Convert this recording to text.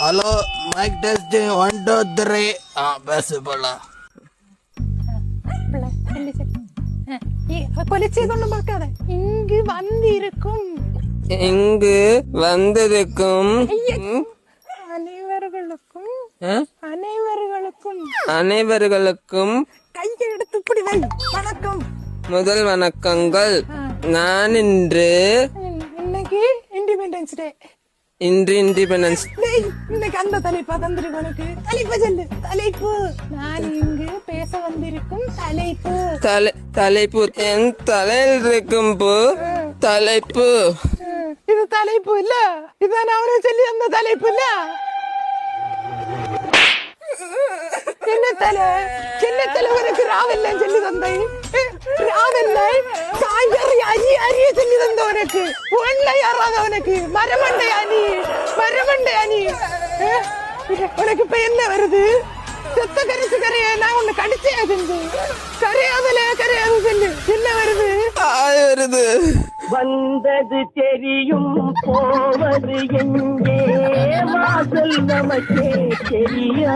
Hello mic test one two three ஆ பேசு போலாம் பிள்ளை, சொல்லு, சொல்லு. அஹ், இ- கொலை செய்தொன்னும் பார்க்காத. இங்கு வந்து இருக்கும் இங்கு வந்திருக்கும். அனைவர்களுக்கும் அஹ், அனைவர்களுக்கும். அனைவர்களுக்கும் கையை எடுத்து இப்படி வை வணக்கம் முதல் வணக்கங்கள் நான் இன்று இன்- இன்னைக்கு இண்டிபெண்டன்ஸ் டே இன்று இண்டிபெண்டன்ஸ் டேய், இன்னைக்கு அந்த தலைப்பா தந்திருக்கு உனக்கு தலைப்பு சொல்லு தலைப்பு நான் இங்கு பேச வந்திருக்கும் தலைப்பு தலை தலைப்பு என் தலையில் இருக்கும் பூ தலைப்பு அஹ், இது தலைப்பு இல்ல இதான் அவனு சொல்லி அந்த தலைப்பு இல்ல என்ன தலை சின்ன தலைவனுக்கு ராவெல்லாம் சொல்லி தந்தை ராவெல்லை காய்கறி அரி அரிய சொல்லி தந்த உனக்கு ஒன்றை யாராதவனுக்கு மரமண்டை அணி அணி அஹ், உனக்கு இப்ப என்ன வருது? செத்த கரிசு கரைய நான் உன்னை கடிச்சே செஞ்சு கரையாதல கரையாது சொல்லு. என்ன வருது? வருது. வந்தது தெரியும் போவது எங்கே? வாசல் நமக்கே தெரியா.